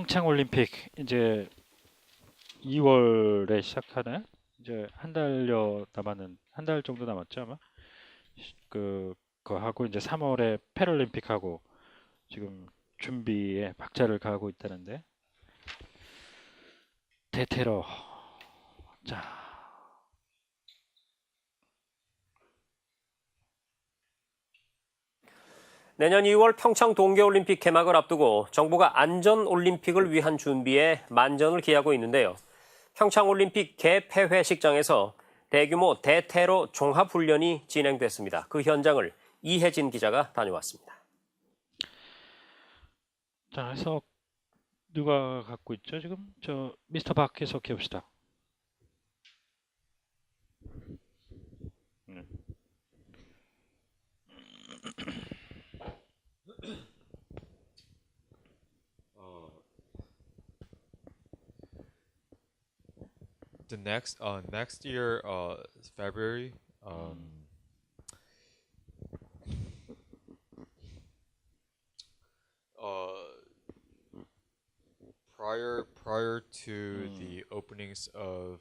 평창 올림픽 이제 2월에 시작하는 이제 한 달여 남았는 한 달 정도 남았죠 아마? 시- 그 그하고 이제 3월에 패럴림픽 하고 지금 준비에 박차를 가하고 있다는데. 대테러. 자 내년 2월 평창 동계올림픽 개막을 앞두고 정부가 안전올림픽을 위한 준비에 만전을 기하고 있는데요. 평창올림픽 개폐회식장에서 대규모 대테러 종합훈련이 진행됐습니다. 그 현장을 이혜진 기자가 다녀왔습니다. 자, 해석 누가 갖고 있죠? 지금 저 미스터 박 해석해 봅시다. The next uh next year uh February um uh prior prior to the openings of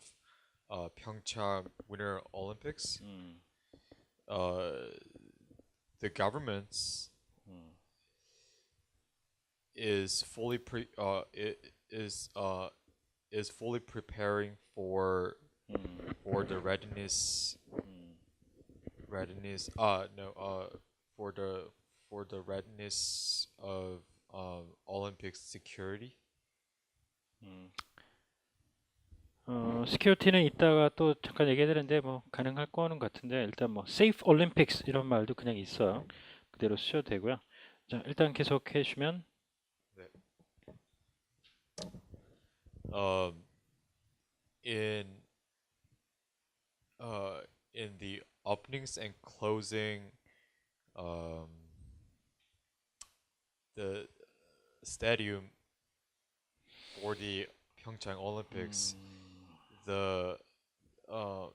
uh Pyeongchang Winter Olympics 음, uh the government's is fully pre uh it is uh is fully preparing for 음, for the readiness 음. readiness uh no uh for the for the readiness of um Olympic security 어, 스큐어티는 이따가 또 잠깐 얘기해 드렸는데 뭐 가능할 거는 같은데 일단 뭐 세이프 올림픽스 이런 말도 그냥 있어요. 그대로 쓰셔도 되고요. 자, 일단 계속해 주시면 um in uh in the openings and closing um the stadium for the Pyeongchang Olympics the uh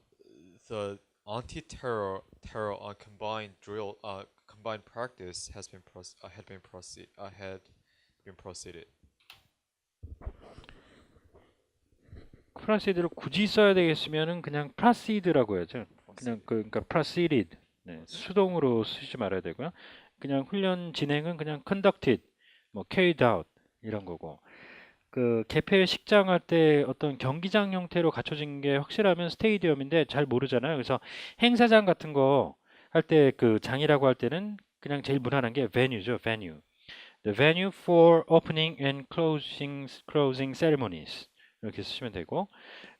the anti-terror terror uh, combined drill uh combined practice has been proce- uh, had been proceed uh, had been proceeded 프라시드를 굳이 써야 되겠으면은 그냥 프라시드라고 해야죠. 그냥 그 그러니까 proceeded 네, 수동으로 쓰지 말아야 되고요. 그냥 훈련 진행은 그냥 conducted, 뭐 carried out 이런 거고. 그 개폐 식장 할 때 어떤 경기장 형태로 갖춰진 게 확실하면 스테디움인데 잘 모르잖아요. 그래서 행사장 같은 거 할 때 그 장이라고 할 때는 그냥 제일 무난한 게 venue죠, venue. The venue for opening and closing closing ceremonies 이렇게 쓰시면 되고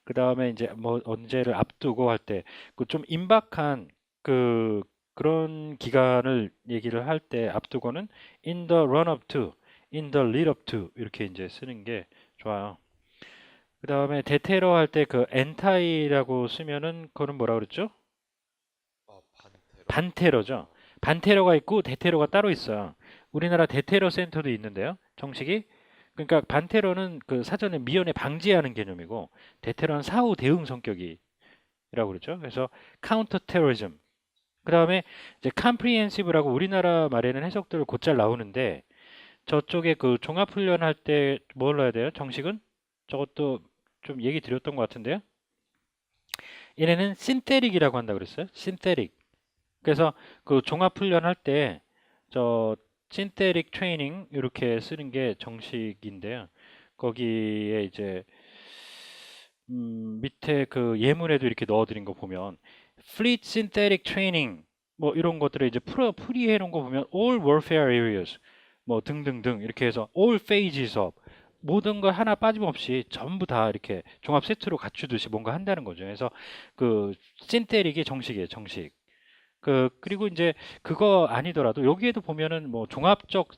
그 다음에 이제 뭐 언제를 앞두고 할 때 그 좀 임박한 그 그런 기간을 얘기를 할 때 앞두고는 in the run up to, in the lead up to 이렇게 이제 쓰는 게 좋아요. 그 다음에 대테러 할 때 그 anti라고 쓰면은 그거는 뭐라 그랬죠? 어 반대로 반테러죠. 반테러가 있고 대테러가 따로 있어요. 우리나라 대테러 센터도 있는데요. 정식이 그러니까 반테러는 그 사전에 미연에 방지하는 개념이고 대테러는 사후 대응 성격이라고 그러죠. 그래서 카운터 테러리즘. 그다음에 이제 컴프리헨시브라고 우리나라 말에는 해석들 곧잘 나오는데 저쪽에 그 종합 훈련 할 때뭘 넣어야 돼요? 정식은 저것도 좀 얘기 드렸던 것 같은데요. 얘네는 신테릭이라고 한다 그랬어요. 신테릭. 그래서 그 종합 훈련 할 때 저 신테릭 트레이닝 이렇게 쓰는 게 정식인데요. 거기에 이제 음, 밑에 그 예문에도 이렇게 넣어드린 거 보면 Fleet Synthetic Training 뭐 이런 것들을 이제 풀어 풀이해 놓은 거 보면 All Warfare Areas 뭐 등등등 이렇게 해서 All Phases of 모든 걸 하나 빠짐없이 전부 다 이렇게 종합 세트로 갖추듯이 뭔가 한다는 거죠. 그래서 그 신테릭이 정식이에요, 정식. 그 그리고 이제 그거 아니더라도 여기에도 보면은 뭐 종합적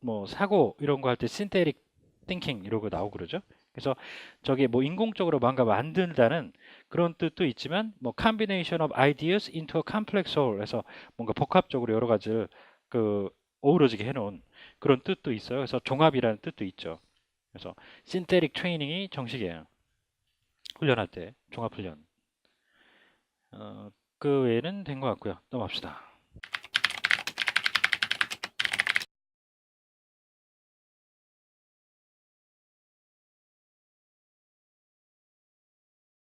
뭐 사고 이런 거 할 때 신테릭 띵킹 이러고 나오고 그러죠. 그래서 저게 뭐 인공적으로 뭔가 만든다는 그런 뜻도 있지만 뭐 combination of ideas into a complex whole 해서 뭔가 복합적으로 여러 가지를 그 어우러지게 해놓은 그런 뜻도 있어요. 그래서 종합이라는 뜻도 있죠. 그래서 신테릭 트레이닝이 정식이에요. 훈련할 때 종합 훈련. 어, 그 외에는 된 것 같고요. 넘어갑시다.